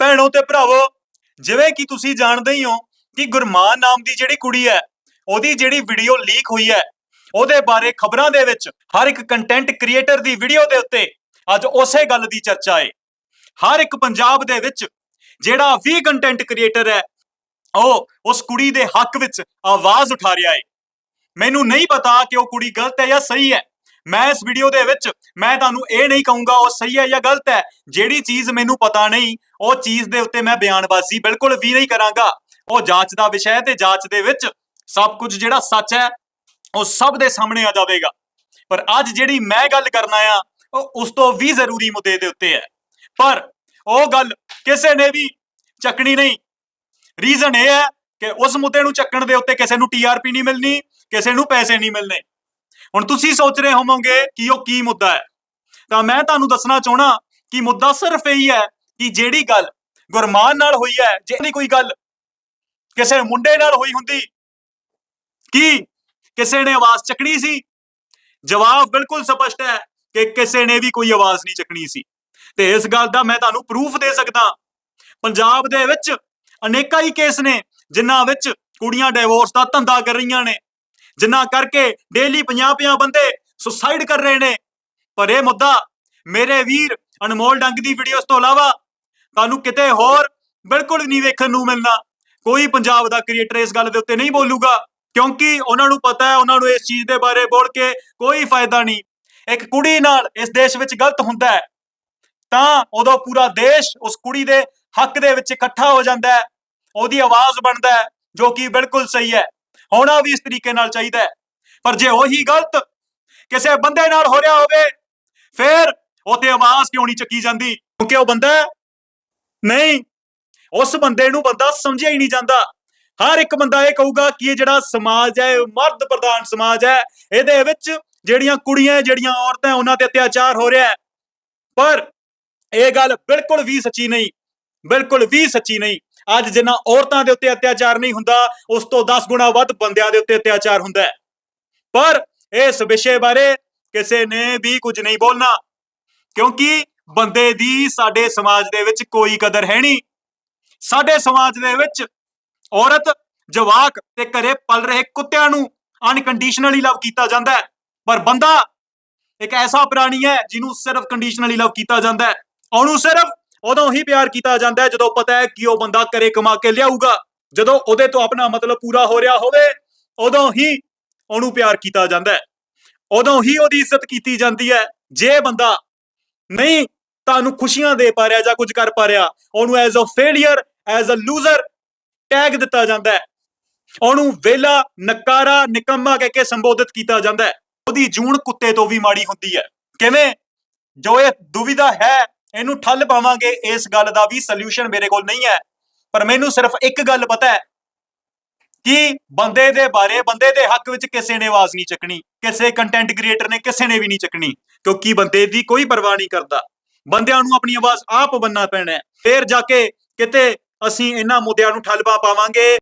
ਭੈਣੋ ਤੇ ਭਰਾਵੋ, ਜਿਵੇਂ ਕਿ ਤੁਸੀਂ ਜਾਣਦੇ ਹੀ ਹੋ ਕਿ ਗੁਰਮਾਨ ਨਾਮ ਦੀ ਜਿਹੜੀ ਕੁੜੀ ਹੈ, ਉਹਦੀ ਜਿਹੜੀ ਵੀਡੀਓ ਲੀਕ ਹੋਈ ਹੈ, ਉਹਦੇ ਬਾਰੇ ਖਬਰਾਂ ਦੇ ਵਿੱਚ ਹਰ ਇੱਕ ਕੰਟੈਂਟ ਕ੍ਰੀਏਟਰ ਦੀ ਵੀਡੀਓ ਦੇ ਉੱਤੇ ਅੱਜ ਉਸੇ ਗੱਲ ਦੀ ਚਰਚਾ ਹੈ ਹਰ ਇੱਕ ਪੰਜਾਬ ਦੇ ਵਿੱਚ ਜਿਹੜਾ ਵੀ ਕੰਟੈਂਟ ਕ੍ਰੀਏਟਰ ਹੈ, ਉਹ ਉਸ ਕੁੜੀ ਦੇ ਹੱਕ ਵਿੱਚ ਆਵਾਜ਼ ਉਠਾ ਰਿਹਾ ਹੈ ਮੈਨੂੰ ਨਹੀਂ ਪਤਾ ਕਿ ਉਹ ਕੁੜੀ ਗਲਤ ਹੈ ਜਾਂ ਸਹੀ ਹੈ। ਮੈਂ ਇਸ ਵੀਡੀਓ ਦੇ ਵਿੱਚ ਮੈਂ ਤੁਹਾਨੂੰ ਇਹ ਨਹੀਂ ਕਹੂੰਗਾ ਉਹ ਸਹੀ ਹੈ ਜਾਂ ਗਲਤ ਹੈ, ਜਿਹੜੀ ਚੀਜ਼ ਮੈਨੂੰ ਪਤਾ ਨਹੀਂ, ਉਹ ਚੀਜ਼ ਦੇ ਉੱਤੇ ਮੈਂ ਬਿਆਨਬਾਜ਼ੀ ਬਿਲਕੁਲ ਵੀ ਨਹੀਂ ਕਰਾਂਗਾ। ਉਹ ਜਾਂਚ ਦਾ ਵਿਸ਼ਾ ਹੈ ਤੇ ਜਾਂਚ ਦੇ ਵਿੱਚ ਸਭ ਕੁਝ ਜਿਹੜਾ ਸੱਚ ਹੈ, ਉਹ ਸਭ ਦੇ ਸਾਹਮਣੇ ਆ ਜਾਵੇਗਾ। ਪਰ ਅੱਜ ਜਿਹੜੀ ਮੈਂ ਗੱਲ ਕਰਨਾ ਆ ਉਹ ਉਸ ਤੋਂ ਵੀ ਜ਼ਰੂਰੀ ਮੁੱਦੇ ਦੇ ਉੱਤੇ ਹੈ। ਪਰ ਉਹ ਗੱਲ ਕਿਸੇ ਨੇ ਵੀ ਚੱਕਣੀ ਨਹੀਂ। ਰੀਜ਼ਨ ਇਹ ਹੈ ਕਿ ਉਸ ਮੁੱਦੇ ਨੂੰ ਚੱਕਣ ਦੇ ਉੱਤੇ ਕਿਸੇ ਨੂੰ ਟੀਆਰਪੀ ਨਹੀਂ ਮਿਲਣੀ, ਕਿਸੇ ਨੂੰ ਪੈਸੇ ਨਹੀਂ ਮਿਲਣੇ। ਹੁਣ ਤੁਸੀਂ ਸੋਚ ਰਹੇ ਹੋਵੋਗੇ ਕਿ ਉਹ ਕੀ ਮੁੱਦਾ ਹੈ। ਤਾਂ ਮੈਂ ਤੁਹਾਨੂੰ ਦੱਸਣਾ ਚਾਹਣਾ ਕਿ ਮੁੱਦਾ ਸਿਰਫ ਇਹੀ ਹੈ ਕਿ ਜਿਹੜੀ ਗੱਲ ਗੁਰਮਾਨ ਨਾਲ ਹੋਈ ਹੈ ਜਿਹੜੀ ਕੋਈ ਗੱਲ ਕਿਸੇ ਮੁੰਡੇ ਨਾਲ ਹੋਈ ਹੁੰਦੀ, ਕੀ ਕਿਸੇ ਨੇ ਆਵਾਜ਼ ਚੱਕਣੀ ਸੀ? ਜਵਾਬ ਬਿਲਕੁਲ ਸਪਸ਼ਟ ਹੈ ਕਿ ਕਿਸੇ ਨੇ ਵੀ ਕੋਈ ਆਵਾਜ਼ ਨਹੀਂ ਚੱਕਣੀ ਸੀ। ਤੇ ਇਸ ਗੱਲ ਦਾ ਮੈਂ ਤੁਹਾਨੂੰ ਪ੍ਰੂਫ ਦੇ ਸਕਦਾ। ਪੰਜਾਬ ਦੇ ਵਿੱਚ ਅਨੇਕਾਂ ਹੀ ਕੇਸ ਨੇ, ਜਿਨ੍ਹਾਂ ਵਿੱਚ ਕੁੜੀਆਂ ਡਿਵੋਰਸ ਦਾ ਧੰਦਾ ਕਰ ਰਹੀਆਂ ਨੇ। ਜਿਨ੍ਹਾਂ ਕਰਕੇ ਡੇਲੀ 50-50 ਬੰਦੇ ਸੁਸਾਈਡ ਕਰ ਰਹੇ ਨੇ। ਪਰ ਇਹ ਮੁੱਦਾ ਮੇਰੇ ਵੀਰ ਅਨਮੋਲ ਡੰਗ ਦੀ ਵੀਡੀਓਜ਼ ਤੋਂ ਇਲਾਵਾ ਤੁਹਾਨੂੰ ਕਿਤੇ ਹੋਰ ਬਿਲਕੁਲ ਨਹੀਂ ਵੇਖਣ ਨੂੰ ਮਿਲਣਾ। ਕੋਈ ਪੰਜਾਬ ਦਾ ਕ੍ਰੀਏਟਰ ਇਸ ਗੱਲ ਦੇ ਉੱਤੇ ਨਹੀਂ ਬੋਲੂਗਾ, ਕਿਉਂਕਿ ਉਹਨਾਂ ਨੂੰ ਪਤਾ ਹੈ, ਉਹਨਾਂ ਨੂੰ ਇਸ ਚੀਜ਼ ਦੇ ਬਾਰੇ ਬੋਲ ਕੇ ਕੋਈ ਫਾਇਦਾ ਨਹੀਂ। ਇੱਕ ਕੁੜੀ ਨਾਲ ਇਸ ਦੇਸ਼ ਵਿੱਚ ਗਲਤ ਹੁੰਦਾ ਹੈ, ਤਾਂ ਉਦੋਂ ਪੂਰਾ ਦੇਸ਼ ਉਸ ਕੁੜੀ ਦੇ ਹੱਕ ਦੇ ਵਿੱਚ ਇਕੱਠਾ ਹੋ ਜਾਂਦਾ ਹੈ, ਉਹਦੀ ਆਵਾਜ਼ ਬਣਦਾ ਹੈ, ਜੋ ਕਿ ਬਿਲਕੁਲ ਸਹੀ ਹੈ। ਹੋਣਾ ਵੀ ਇਸ ਤਰੀਕੇ ਨਾਲ ਚਾਹੀਦਾ ਹੈ। ਪਰ ਜੇ ਉਹੀ ਗਲਤ ਕਿਸੇ ਬੰਦੇ ਨਾਲ ਹੋ ਰਿਹਾ ਹੋਵੇ, ਫਿਰ ਉਹ ਆਵਾਜ਼ ਕਿਉਂ ਨਹੀਂ ਚੱਕੀ ਜਾਂਦੀ? ਕਿਉਂਕਿ ਉਹ ਬੰਦਾ ਨਹੀਂ, ਉਸ ਬੰਦੇ ਨੂੰ ਬੰਦਾ ਸਮਝਿਆ ਹੀ ਨਹੀਂ ਜਾਂਦਾ। ਹਰ ਇੱਕ ਬੰਦਾ ਇਹ ਕਹੂਗਾ ਕਿ ਇਹ ਜਿਹੜਾ ਸਮਾਜ ਹੈ, ਇਹ ਮਰਦ ਪ੍ਰਧਾਨ ਸਮਾਜ ਹੈ। ਇਹਦੇ ਵਿੱਚ ਜਿਹੜੀਆਂ ਕੁੜੀਆਂ, ਜਿਹੜੀਆਂ ਔਰਤਾਂ, ਉਹਨਾਂ ਤੇ ਅਤਿਆਚਾਰ ਹੋ ਰਿਹਾ ਹੈ। ਪਰ ਇਹ ਗੱਲ ਬਿਲਕੁਲ ਵੀ ਸੱਚੀ ਨਹੀਂ, ਬਿਲਕੁਲ ਵੀ ਸੱਚੀ ਨਹੀਂ। ਅੱਜ ਜਿੰਨਾ ਔਰਤਾਂ ਦੇ ਉੱਤੇ ਅਤਿਆਚਾਰ ਨਹੀਂ ਹੁੰਦਾ, ਉਸ ਤੋਂ 10 ਗੁਣਾ ਵੱਧ ਬੰਦਿਆਂ ਦੇ ਉੱਤੇ ਅਤਿਆਚਾਰ ਹੁੰਦਾ ਹੈ। ਪਰ ਇਸ ਵਿਸ਼ੇ ਬਾਰੇ ਕਿਸੇ ਨੇ ਵੀ ਕੁਝ ਨਹੀਂ ਬੋਲਣਾ, ਕਿਉਂਕਿ ਬੰਦੇ ਦੀ ਸਾਡੇ ਸਮਾਜ ਦੇ ਵਿੱਚ ਕੋਈ ਕਦਰ ਹੈ ਨਹੀਂ। ਸਾਡੇ ਸਮਾਜ ਦੇ ਵਿੱਚ ਔਰਤ, ਜਵਾਕ ਤੇ ਘਰੇ ਪਲ ਰਹੇ ਕੁੱਤਿਆਂ ਨੂੰ ਅਨਕੰਡੀਸ਼ਨਲੀ ਲਵ ਕੀਤਾ ਜਾਂਦਾ ਹੈ। ਪਰ ਬੰਦਾ ਇੱਕ ਐਸਾ ਪ੍ਰਾਣੀ ਹੈ ਜਿਹਨੂੰ ਸਿਰਫ ਕੰਡੀਸ਼ਨਲੀ ਲਵ ਕੀਤਾ ਜਾਂਦਾ ਹੈ। ਉਹਨੂੰ ਸਿਰਫ ਉਦੋਂ ਹੀ ਪਿਆਰ ਕੀਤਾ ਜਾਂਦਾ ਹੈ, ਜਦੋਂ ਪਤਾ ਹੈ ਕਿ ਉਹ ਬੰਦਾ ਕਰੇ ਕਮਾ ਕੇ ਲਿਆਊਗਾ। ਜਦੋਂ ਉਹਦੇ ਤੋਂ ਆਪਣਾ ਮਤਲਬ ਪੂਰਾ ਹੋ ਰਿਹਾ ਹੋਵੇ, ਉਦੋਂ ਹੀ ਉਹਨੂੰ ਪਿਆਰ ਕੀਤਾ ਜਾਂਦਾ ਹੈ। ਉਦੋਂ ਹੀ ਉਹਦੀ ਇੱਜ਼ਤ ਕੀਤੀ ਜਾਂਦੀ ਹੈ। ਜੇ ਬੰਦਾ ਨਹੀਂ ਤੁਹਾਨੂੰ ਖੁਸ਼ੀਆਂ ਦੇ ਪਾ ਰਿਹਾ ਜਾਂ ਕੁਝ ਕਰ ਪਾ ਰਿਹਾ, ਉਹਨੂੰ as a failure as a loser tag ਦਿੱਤਾ ਜਾਂਦਾ ਹੈ। ਉਹਨੂੰ ਵੇਲਾ ਨਕਾਰਾ, ਨਿਕੰਮਾ ਕਹਿ ਕੇ ਸੰਬੋਧਿਤ ਕੀਤਾ ਜਾਂਦਾ ਹੈ। ਉਹਦੀ ਜੂਣ ਕੁੱਤੇ ਤੋਂ ਵੀ ਮਾੜੀ ਹੁੰਦੀ ਹੈ। ਕਿਵੇਂ? ਜੋ ਇਹ ਦੁਵਿਧਾ ਹੈ ਇਹਨੂੰ ਠੱਲ ਪਾਵਾਂਗੇ, ਇਸ ਗੱਲ ਦਾ ਵੀ ਸੋਲੂਸ਼ਨ ਮੇਰੇ ਕੋਲ ਨਹੀਂ ਹੈ। ਪਰ ਮੈਨੂੰ ਸਿਰਫ ਇੱਕ ਗੱਲ ਪਤਾ ਹੈ ਕਿ ਬੰਦੇ ਦੇ ਬਾਰੇ, ਬੰਦੇ ਦੇ ਹੱਕ ਵਿੱਚ ਕਿਸੇ ਨੇ ਆਵਾਜ਼ ਨਹੀਂ ਚੱਕਣੀ, ਕਿਸੇ ਕੰਟੈਂਟ ਕ੍ਰੀਏਟਰ ਨੇ ਕਿਸੇ ਨੇ ਵੀ ਨਹੀਂ ਚੱਕਣੀ, ਕਿਉਂਕਿ ਬੰਦੇ ਦੀ ਕੋਈ ਪਰਵਾਹ ਨਹੀਂ ਕਰਦਾ। ਬੰਦਿਆਂ ਨੂੰ ਆਪਣੀ ਆਵਾਜ਼ ਆਪ ਬੰਨਣਾ ਪੈਣਾ ਹੈ। ਫੇਰ ਜਾ ਕੇ ਕਿਤੇ ਅਸੀਂ ਇਹਨਾਂ ਮੁੱਦਿਆਂ ਨੂੰ ਠੱਲ ਪਾ ਪਾਵਾਂਗੇ